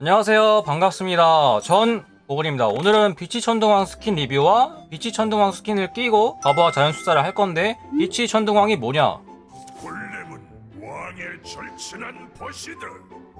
안녕하세요. 반갑습니다. 전 보글입니다. 오늘은 비치 천둥왕 스킨 리뷰와 비치 천둥왕 스킨을 끼고 바보와 자연 수사를 할 건데 비치 천둥왕이 뭐냐? 골렘은 왕의 절친한 벗이다.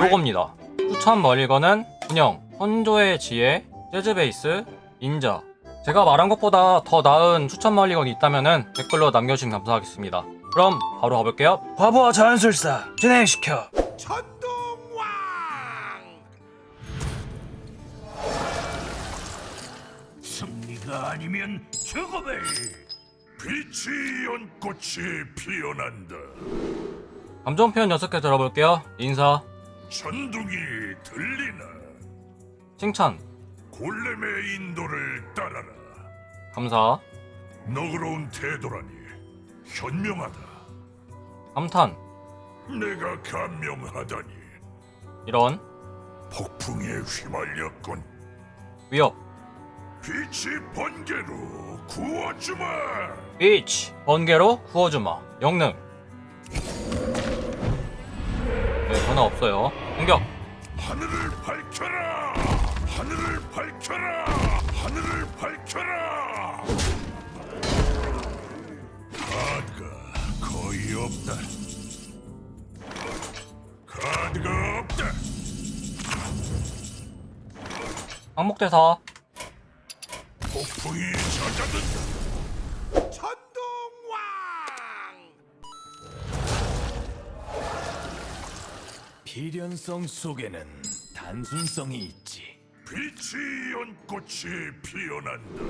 요겁니다. 추천 멀리건은 운영, 선조의 지혜, 재즈베이스, 닌자. 제가 말한 것보다 더 나은 추천 멀리건이 있다면 댓글로 남겨주시면 감사하겠습니다. 그럼 바로 가볼게요. 바보와 자연술사 진행시켜. 천 승리가 아니면 죽음을 빛이 연꽃이 피어난다. 감정 표현 6개 들어볼게요. 인사, 천둥이 들리나? 칭찬, 골렘의 인도를 따라라. 감사, 너그러운 태도라니 현명하다. 감탄. 내가 감명하다니. 이런. 폭풍에 휘말렸군. 위협 빛이 번개로 구워주마. 비치 번개로 구워주마 영능 네 전화 없어요 공격 하늘을 밝혀라! 하늘을 밝혀라! 하늘을 밝혀라! 카드가 거의 없다. 카드가 없다. 항목대사 폭풍이 잦아든다. 천둥왕! 비련성 속에는 단순성이 있지. 빛이 연꽃이 피어난다.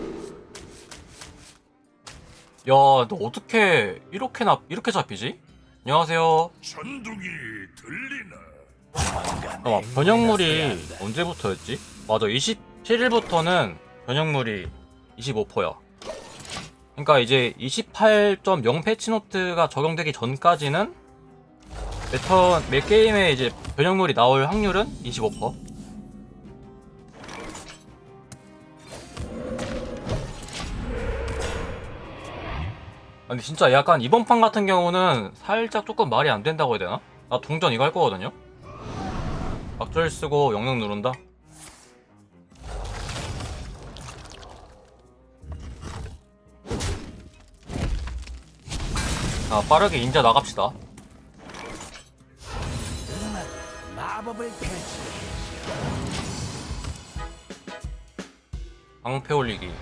야 너 어떻게 이렇게 나 이렇게 잡히지? 안녕하세요 천둥이 들리나? 어, 변형물이 언제부터였지? 맞아 27일부터는 변형물이 25%야 그러니까 이제 28.0 패치노트가 적용되기 전까지는 매턴 매 게임에 이제 변형물이 나올 확률은 25%. 아니 진짜 약간 이번 판 같은 경우는 살짝 조금 말이 안 된다고 해야 되나? 나 동전 이거 할 거거든요. 박절 쓰고 영능 누른다. 자 빠르게 인자 나갑시다. 방패 올리기.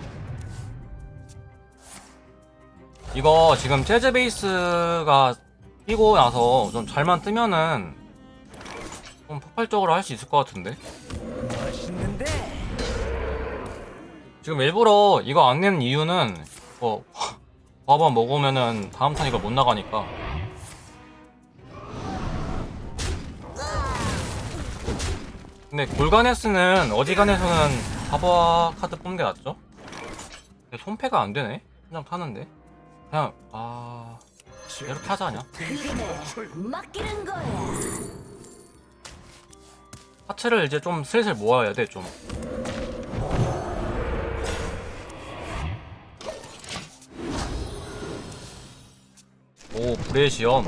이거 지금 재즈 베이스가 끼고 나서 좀 잘만 뜨면은 좀 폭발적으로 할 수 있을 것 같은데. 지금 일부러 이거 안 내는 이유는 뭐 밥만 먹으면은 다음 판 이걸 못 나가니까. 근데 골가네스는 어지간해서는 바바 카드 뽑는 게 낫죠? 근데 손패가 안 되네? 그냥 타는데? 그냥 아 이렇게 하자 아냐? 그래 맡기는 거야 하체를 이제 좀 슬슬 모아야 돼 좀. 오 브레시엄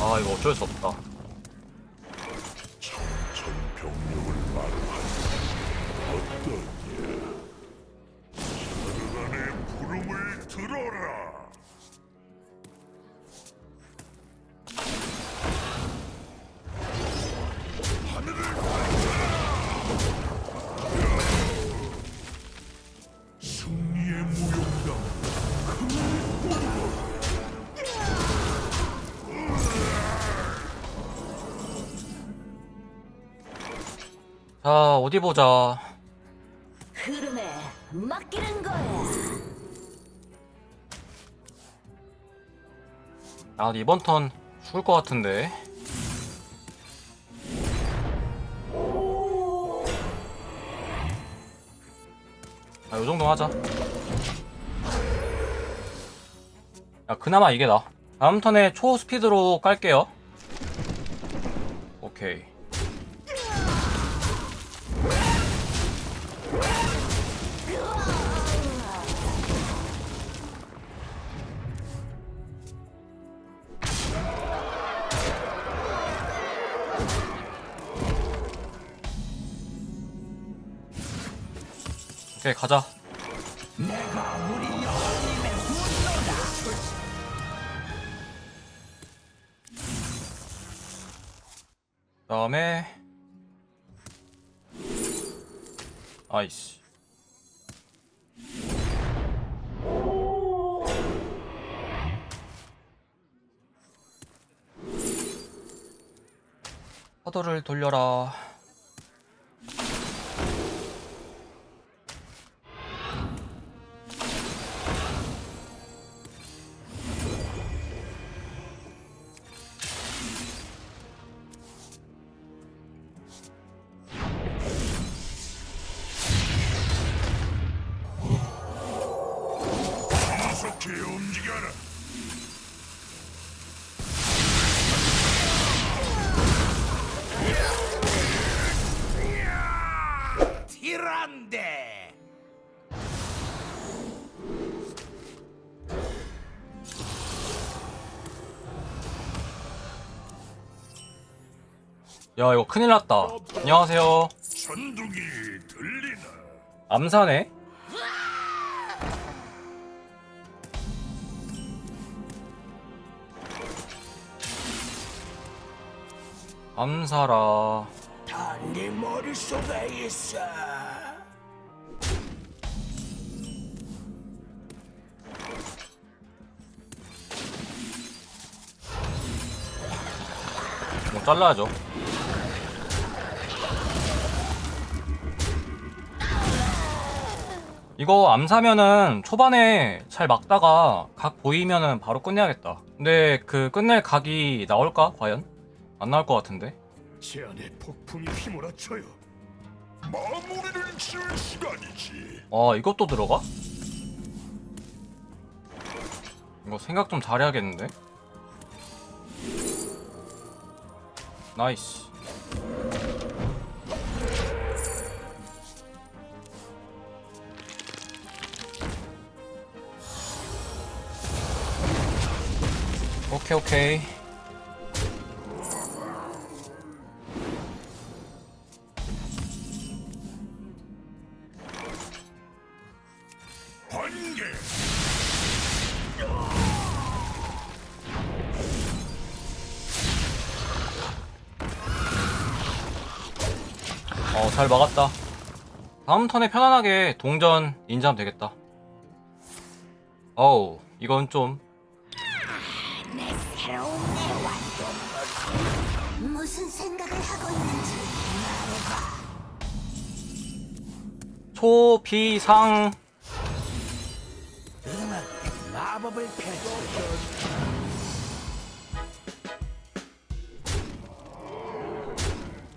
아 이거 어쩔 수 없다. 들어라. 자 어디 보자. 흐름에 맡기는 거야. 아 이번 턴 죽을 것 같은데. 아 요 정도 하자. 야 그나마 이게 나. 다음 턴에 초 스피드로 깔게요. 오케이 오케이 가자. 분노다. 다음에. 아이씨. 파도를 돌려라 속해 움직여라. 티란데. 야 이거 큰일 났다 안녕하세요 천둥이 들리나? 암사네 암사라 다네 머릿속에 있어. 뭐 잘라야죠 이거 암사면은 초반에 잘 막다가 각 보이면은 바로 끝내야겠다 근데 그 끝낼 각이 나올까 과연? 안 나올 것 같은데 제 안에 폭풍이 휘몰아쳐요. 마무리를 지을 시간이지. 아 이것도 들어가? 이거 생각 좀 잘해야겠는데 나이스 오케이 오케이 어, 잘 막았다. 다음 턴에 편안하게 동전 인지하면 되겠다. 어우, 이건 좀. 새로운 내 완전 무슨 생각을 하고 있는지 말해봐. 초비상. 음악 마법을 펼쳐.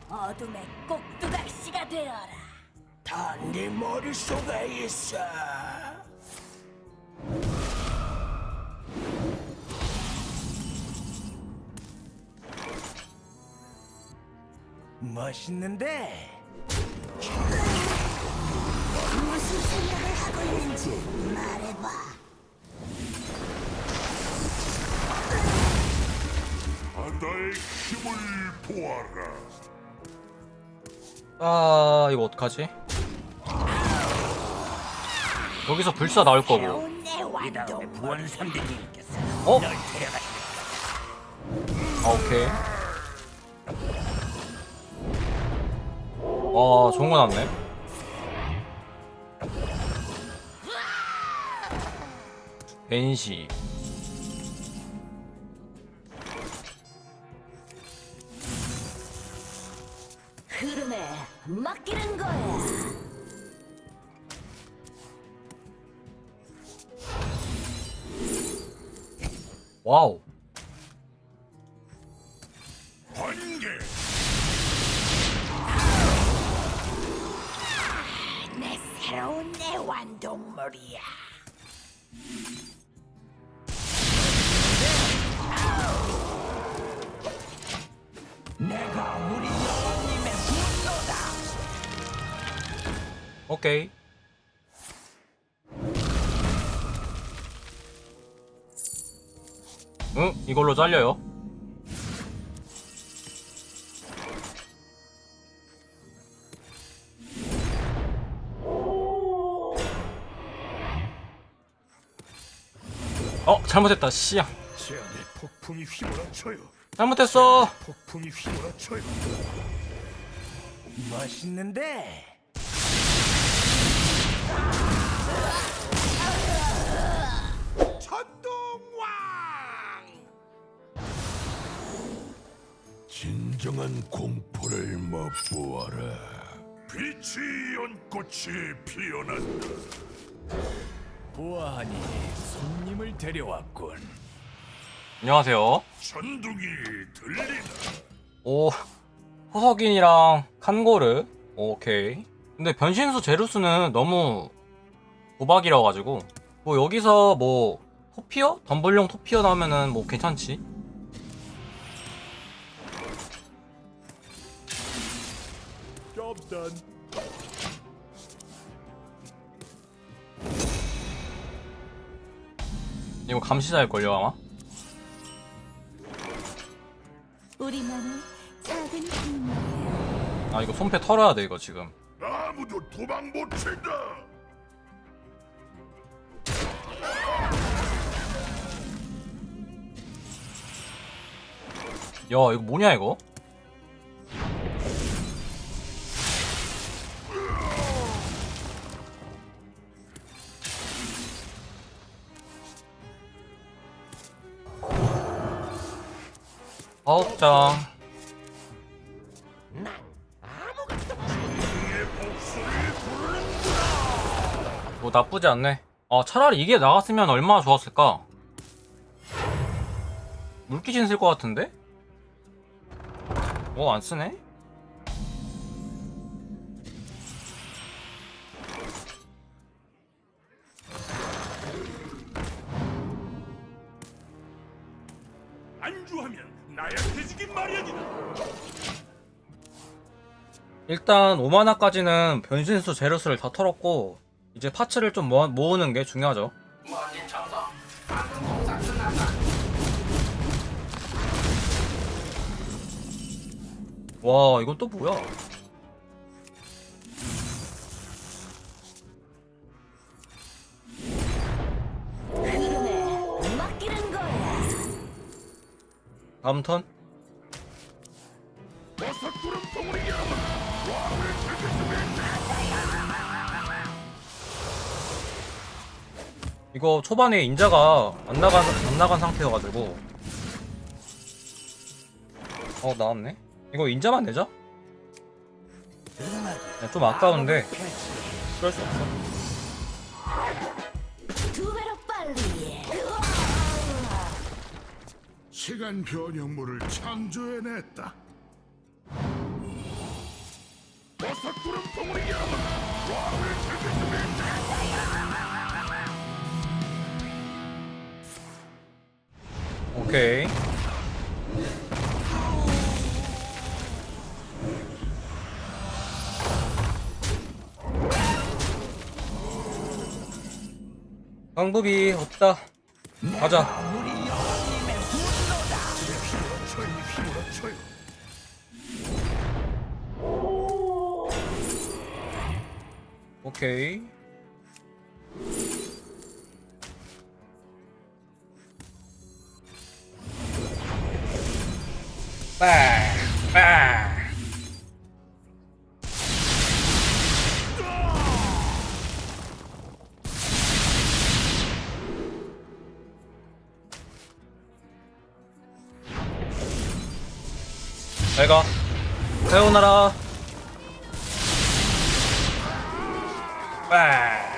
어둠의 꼭두각시가 되어라. 다네 머릿속에 있어. 멋있는데. 무슨 생각을 하고 있는지 말해봐. 바다의 힘을 보아라. 아, 이거 어떡하지? 여기서 불사 나올 거고. 어? 아, 오케이. 와, 좋은 거 났네. 벤시. 새로운 내 완동물이야. 내가 우리 여왕님의 분노다. 오케이. 응, 이걸로 잘려요. 잘못했다 씨야 제 안에 폭풍이 휘몰아쳐요. 잘못했어 폭풍이 휘몰아쳐요. 멋있는데 진정한 공포를 맛보아라. 빛이 연꽃이 피어난다. 보아하니 손님을 데려왔군. 안녕하세요 천둥이 들리나? 오 호석인이랑 칸고르 오케이 근데 변신수 제루스는 너무 도박이라 가지고 뭐 여기서 뭐 토피어? 덤블용 토피어 나오면은 뭐 괜찮지 done. 이거 감시자일걸요 아마 우리만의 작은 힘이야. 아 이거 손패 털어야 돼 이거 지금 아무도 도망 못 친다. 야 이거 뭐냐 이거 뭐 나쁘지 않네 아 차라리 이게 나갔으면 얼마나 좋았을까 물귀신 쓸 것 같은데? 어, 안 쓰네? 안주하면 나약해지긴 마련이다. 일단 5만화까지는 변신수 제로스를 다 털었고 이제 파츠를 좀 모아, 모으는 게 중요하죠. 와, 이건 또 뭐야? 다음 턴? 이거 초반에 인자가 안 나간, 안 나간 상태여가지고 어 나왔네 이거 인자만 내자 야, 좀 아까운데 그럴 수 없어 두 배로 빨리. 시간 변형물을 창조해냈다. 버섯구름 덩어리야. 오케이. 방법이 없다. 가자. 오케이 빵! 빵! 잘가 사요나라 빵!